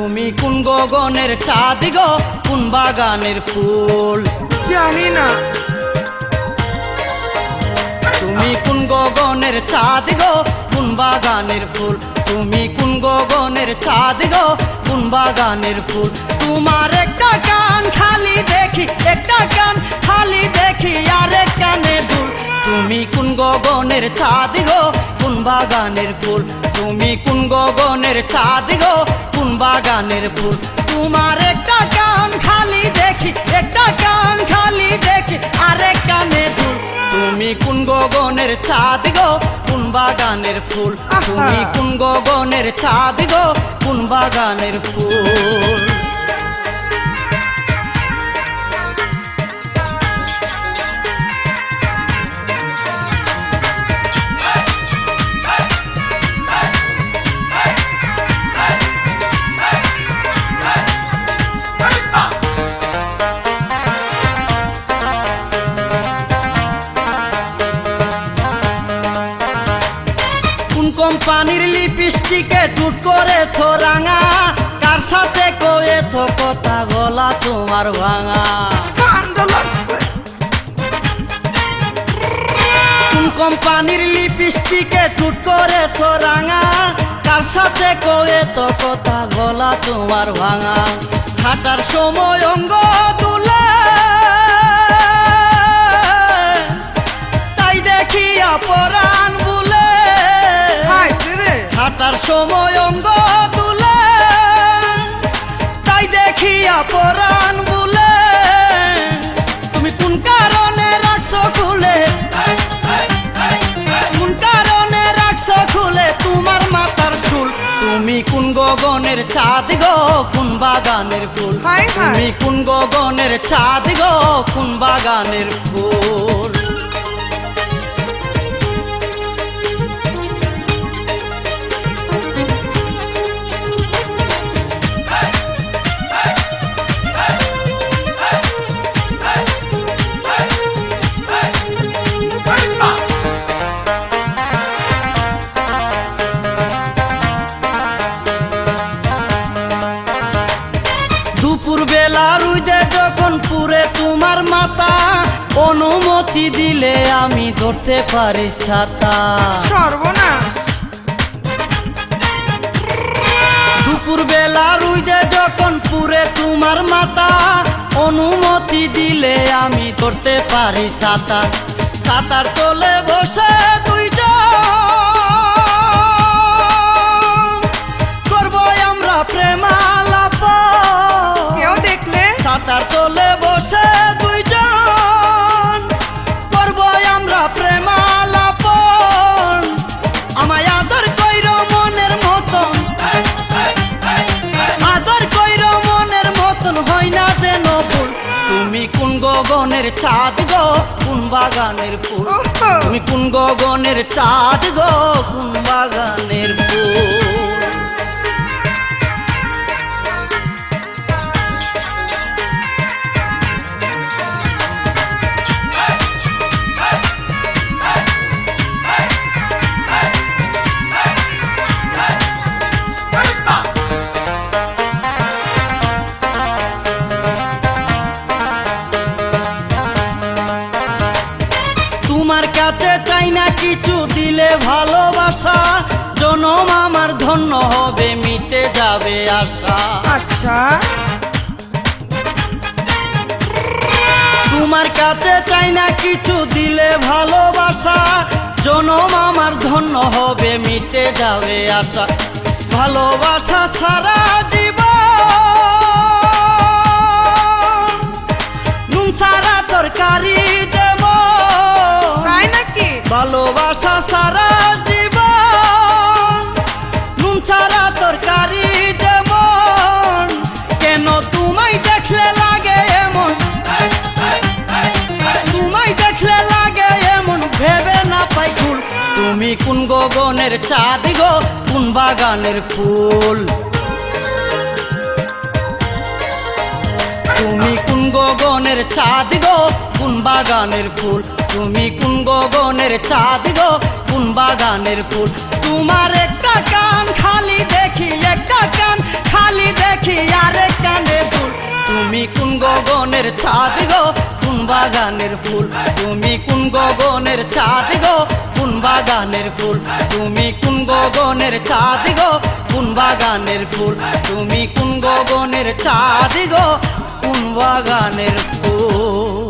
গগনের চাঁদ গো? কোন বাগানের ফুল? জানি না। তুমি কোন গগনের চাঁদ গো? কোন বাগানের ফুল? তুমি কোন গগনের চাঁদ গো? কোন বাগানের ফুল? তোমার একটা কান খালি দেখি একটা কান খালি দেখি আর এক কানে দুল তুমি কোন গগনের চাঁদ গো? কোন বাগানের ফুল? তুমি কোন গগনের চাঁদ গো? কোন পুর তোমার একটা কান খালি দেখি একটা কান খালি দেখি আরেক কানে দুল তুমি কোন গগনের চাঁদ গো? কোন বাগানের ফুল? তুমি কোন গগনের চাঁদ গো? কোন বাগানের ফুল? লিপস্টিকে চুট করে সোরাঙা কার সাথে কয়ে তো কথা গলা তোমার ভাঙা? কোম্পানির লিপস্টিকে চুট করে সোরাঙা কার সাথে কয়ে তো কথা গলা তোমার ভাঙা? হাঁটার সময় অঙ্গ তুলে রে হাঁটার সময় অঙ্গ তুলে তাই দেখিয়া পরাণ বলে। তুমি কোন কারণে রাখছো খুলে? কোন কারণে রাখছো খুলে? তোমার মাথার চুল। তুমি কোন গগনের চাঁদ গো? কোন বাগানের ফুল? তুমি কোন গগনের চাঁদ গো? কোন বাগানের ফুল? অনুমতি দিলে আমি ধরতে পারি ছাতা। সর্বনাশ। দুপুর বেলা রুইদে যখন পুরে তোমার মাতা অনুমতি দিলে আমি ধরতে পারি ছাতা। ছাতার তলে বসে দুইজন। করব আমরা প্রেমালাপ কোন গগনের চাঁদ গো? কোন বাগানের ফুল? তুমি কোন গগনের চাঁদ গো? কোন বাগানের ফুল? আশা আচ্ছা। তোমার কাছে চাই না কিছু দিলে ভালোবাসা। জনম আমার ধন্য হবে মিটে যাবে আশা। ভালোবাসা সারা জীবন। তুমি কোন গগনের চাঁদ গো? কোন বাগানের ফুল? তুমি কোন গগনের চাঁদ গো? কোন বাগানের ফুল? তুমি কোন গগনের চাঁদ গো? কোন বাগানের ফুল? তোমার একটা কান, খালি দেখি একটা কান, খালি দেখি আর একটা গগনের চাঁদ গো? কোন বাগানের ফুল? তুমি কোন গগনের চাঁদ গো? কোন বাগানের ফুল। তুমি কোন গগনের চাঁদ গো? কোন বাগানের ফুল? তুমি কোন গগনের চাঁদ গো? কোন বাগানের ফুল?